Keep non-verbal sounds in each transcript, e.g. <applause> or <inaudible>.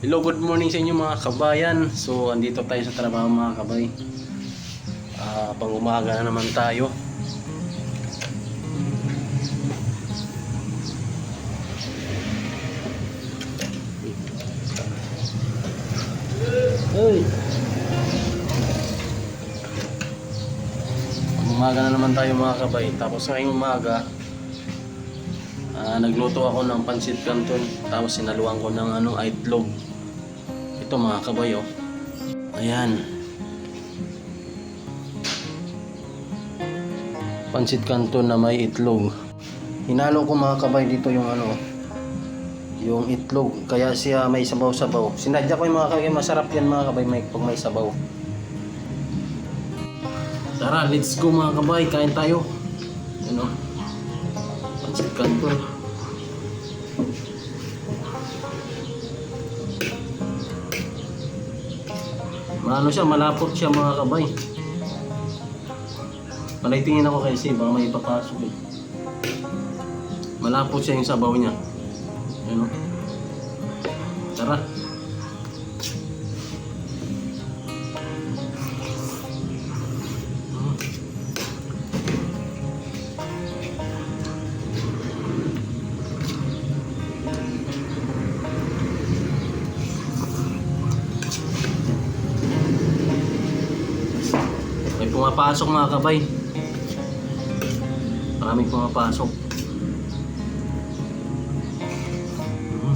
Hello, good morning sa inyo mga kabayan. So, andito tayo sa trabaho mga kabay. Ah, pang umaga na naman tayo. Hey. Umaga na naman tayo mga kabay. Tapos ngayong umaga, ah, nagluto ako ng pansit canton. Tapos sinaluan ko ng ano, itlog. Ito mga kabay oh. Ayan. Pansit canton na may itlog. Hinalo ko mga kabay dito yung ano, yung itlog. Kaya siya may sabaw-sabaw. Sinadya ko yung mga kabay. Masarap yan mga kabay may, pag may sabaw. Tara, let's go mga kabay. Kain tayo. Ano? Pansit canton. Maano siya, malapot siya mga kabay. Palaitingin ako kasi baka may papasok eh. Malapot siya yung sabaw niya. Ano? Tara. May pumapasok mga kabay. Maraming pumapasok. Mm.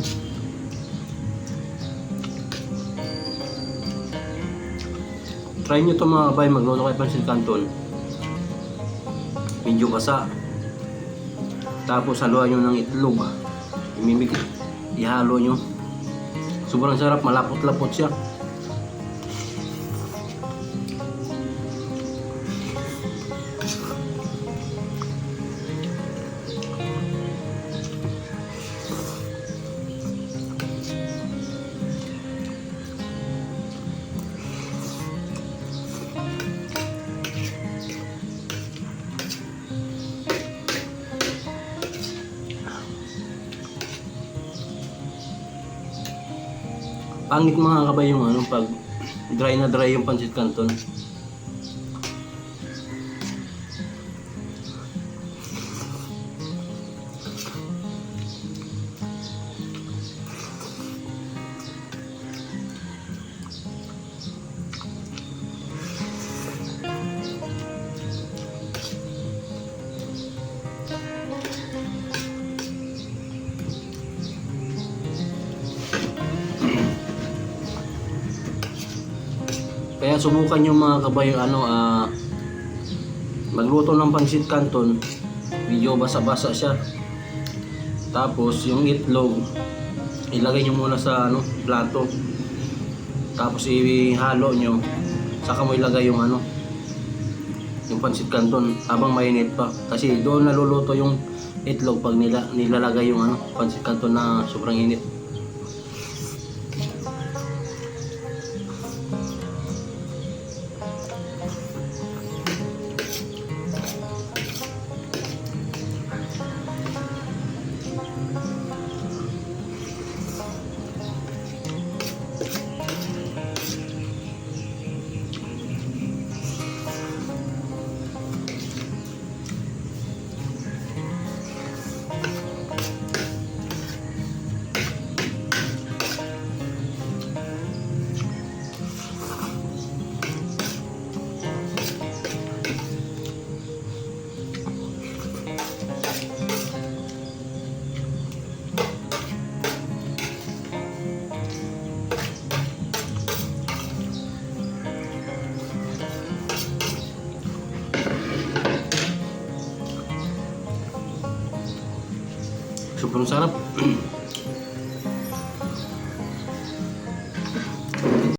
Try nyo to mga kabay, magluto kayo pansit canton. Medyo basa. Tapos haluan nyo ng itlog. Imimig, ihalo nyo. Sobrang sarap, malapot-lapot siya. Pangit mga kabay yung ano pag dry na dry yung pancit canton. Kaya subukan nyo mga kabay ano ah magluto ng pancit canton. Medyo basa-basa siya. Tapos yung itlog ilagay nyo muna sa ano plato. Tapos ihalo nyo. Saka mo ilagay yung ano yung pancit canton habang mainit pa kasi doon naluluto yung itlog pag nila nilalagay yung ano pancit canton na sobrang init. Sobrang sarap. <clears throat>